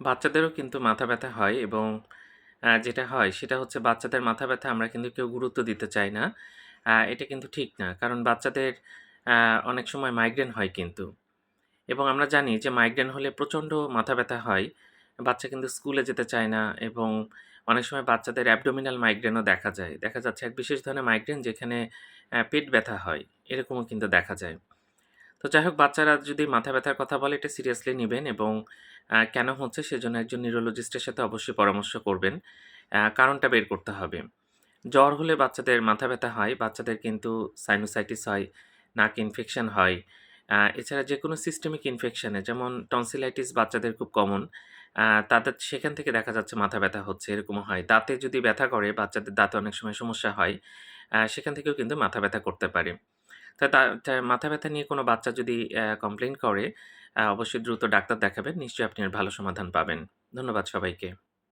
বাচ্চাদেরও কিন্তু মাথা ব্যথা হয় এবং যেটা হয় সেটা হচ্ছে বাচ্চাদের মাথা ব্যথা আমরা কিন্তু কেউ গুরুত্ব দিতে চাই না। এটা কিন্তু ঠিক না। কারণ বাচ্চাদের অনেক সময় মাইগ্রেন হয় কিন্তু। এবং আমরা জানি যে মাইগ্রেন হলে প্রচণ্ড মাথা ব্যথা হয়। বাচ্চা কিন্তু স্কুলে যেতে চায় না এবং অনেক সময় বাচ্চাদের অ্যাবডোমিনাল মাইগ্রেনও দেখা যায়। দেখা যাচ্ছে এক বিশেষ ধরনের মাইগ্রেন যেখানে পেট ব্যথা হয়। এরকমও কিন্তু দেখা যায়। তো যাই হোক বাচ্চারা যদি মাথা ব্যথার কথা বলে এটা সিরিয়াসলি নেবেন এবং কেন হচ্ছে সেজন্য একজন নিউরোলজিস্টের সাথে অবশ্যই পরামর্শ করবেন। কারণটা বের করতে হবে। জ্বর হলে বাচ্চাদের মাথা ব্যথা হয়। বাচ্চাদের কিন্তু সাইনোসাইটিস হয়, নাক ইনফেকশন হয়। এছাড়া যে কোনো সিস্টেমিক ইনফেকশানে যেমন টনসিলাইটিস বাচ্চাদের খুব কমন। তাদের সেখান থেকে দেখা যাচ্ছে মাথা ব্যথা হচ্ছে এরকমও হয়। দাঁতে যদি ব্যথা করে বাচ্চাদের দাঁতে অনেক সময় সমস্যা হয়। সেখান থেকেও কিন্তু মাথা ব্যথা করতে পারে। তা মাথা ব্যথা নিয়ে কোনো বাচ্চা যদি কমপ্লেন করে অবশ্যই দ্রুত ডাক্তার দেখাবেন। নিশ্চয়ই আপনি আর ভালো সমাধান পাবেন। ধন্যবাদ সবাইকে।